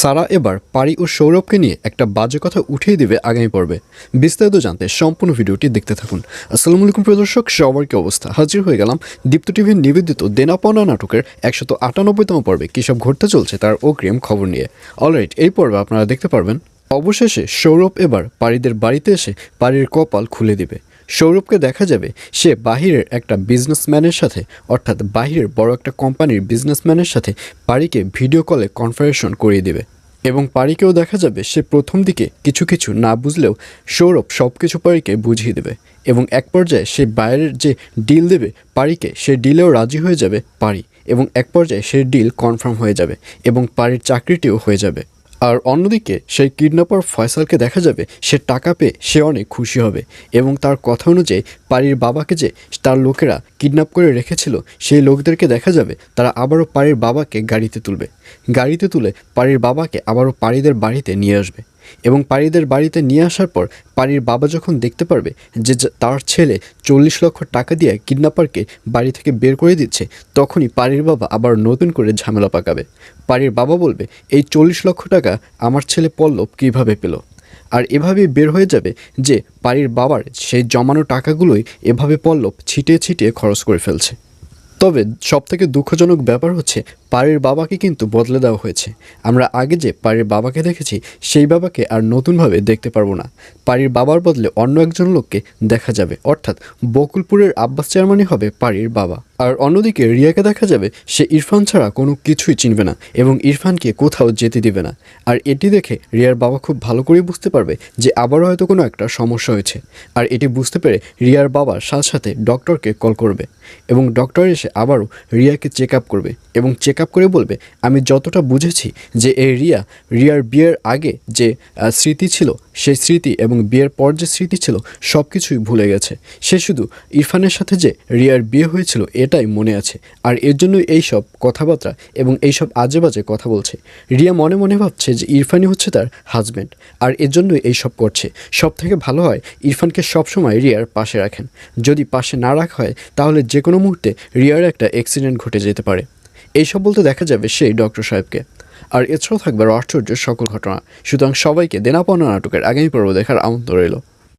সারা এবার পারি ও সৌরভকে নিয়ে একটা বাজে কথা উঠিয়ে দিবে আগামী পর্বে। বিস্তারিত জানতে সম্পূর্ণ ভিডিওটি দেখতে থাকুন। আসসালামু আলাইকুম, প্রিয় দর্শক, সবার কি অবস্থা? হাজির হয়ে গেলাম দীপ্ত টিভির নিবেদিত দেনাপনা নাটকের একশত আটানব্বইতম পর্বে। কী সব ঘটতে চলছে তার অগ্রিম খবর নিয়ে। অলরাইট এই পর্বে আপনারা দেখতে পারবেন, অবশেষে সৌরভ এবার পারিদের বাড়িতে এসে পারির কপাল খুলে দিবে। সৌরভকে দেখা যাবে সে বাহিরের একটা বিজনেসম্যানের সাথে, অর্থাৎ বাহিরের বড় একটা কোম্পানির বিজনেসম্যানের সাথে পারিকে ভিডিও কলে কনফারেশন করিয়ে দেবে। এবং পারিকেও দেখা যাবে সে প্রথম দিকে কিছু কিছু না বুঝলেও সৌরভ সব কিছু পারিকে বুঝিয়ে দেবে এবং এক পর্যায়ে সে বাইরের যে ডিল দেবে, পারিকে সে ডিলেও রাজি হয়ে যাবে পারি এবং এক পর্যায়ে সে ডিল কনফার্ম হয়ে যাবে এবং পারির চাকরিটিও হয়ে যাবে। আর অন্যদিকে, সেই কিডন্যাপার ফয়সালকে দেখা যাবে সে টাকা পেয়ে সে অনেক খুশি হবে এবং তার কথা অনুযায়ী পারির বাবাকে যে তার লোকেরা কিডন্যাপ করে রেখেছিল, সেই লোকদেরকে দেখা যাবে তারা আবারও পারির বাবাকে গাড়িতে তুলবে। গাড়িতে তুলে পারির বাবাকে আবারও পাড়িদের বাড়িতে নিয়ে আসবে। এবং পারিদের বাড়িতে নিয়ে আসার পর পারির বাবা যখন দেখতে পারবে যে তার ছেলে চল্লিশ লক্ষ টাকা দিয়ে কিডন্যাপারকে বাড়ি থেকে বের করে দিচ্ছে, তখনই পারির বাবা আবার নতুন করে ঝামেলা পাকাবে। পারির বাবা বলবে, এই চল্লিশ লক্ষ টাকা আমার ছেলে পল্লব কীভাবে পেল? আর এভাবেই বের হয়ে যাবে যে পারির বাবার সেই জমানো টাকাগুলোই এভাবে পল্লব ছিটিয়ে ছিটিয়ে খরচ করে ফেলছে। তবে সবথেকে দুঃখজনক ব্যাপার হচ্ছে পাড়ির বাবাকে কিন্তু বদলে দেওয়া হয়েছে। আমরা আগে যে পাড়ির বাবাকে দেখেছি, সেই বাবাকে আর নতুনভাবে দেখতে পারব না। পাড়ির বাবার বদলে অন্য একজন লোককে দেখা যাবে। অর্থাৎ বকুলপুরের আব্বাস চেয়ারম্যানই হবে পাড়ির বাবা। আর অন্যদিকে রিয়াকে দেখা যাবে, সে ইরফান ছাড়া কোনো কিছুই চিনবে না এবং ইরফানকে কোথাও যেতে দিবে না। আর এটি দেখে রিয়ার বাবা খুব ভালো করেই বুঝতে পারবে যে আবারও হয়তো কোনো একটা সমস্যা হয়েছে। আর এটি বুঝতে পেরে রিয়ার বাবা সাথে সাথে ডক্টরকে কল করবে এবং ডক্টর এসে আবারও রিয়াকে চেক আপ করবে এবং চেক আপ করে বলবে, আমি যতটা বুঝেছি যে এই রিয়া, রিয়ার বিয়ের আগে যে স্মৃতি ছিল সেই স্মৃতি এবং বিয়ের পর যে স্মৃতি ছিল সব কিছুই ভুলে গেছে। সে শুধু ইরফানের সাথে যে রিয়ার বিয়ে হয়েছিল, এটাই মনে আছে। আর এর জন্যই এই সব কথাবার্তা এবং এই সব আজে বাজে কথা বলছে। রিয়া মনে মনে ভাবছে যে ইরফানই হচ্ছে তার হাজব্যান্ড আর এর জন্যই এই সব করছে। সব থেকে ভালো হয়, ইরফানকে সবসময় রিয়ার পাশে রাখেন। যদি পাশে না রাখা হয়, তাহলে যে কোনো মুহূর্তে রিয়ার একটা অ্যাক্সিডেন্ট ঘটে যেতে পারে। এইসব বলতে দেখা যাবে সেই ডক্টর সাহেবকে। আর এছাড়াও থাকবে আশ্চর্য সকল ঘটনা। সুতরাং সবাইকে দেনাপনা নাটকের আগামী পর্ব দেখার আমন্ত্রণ রইল।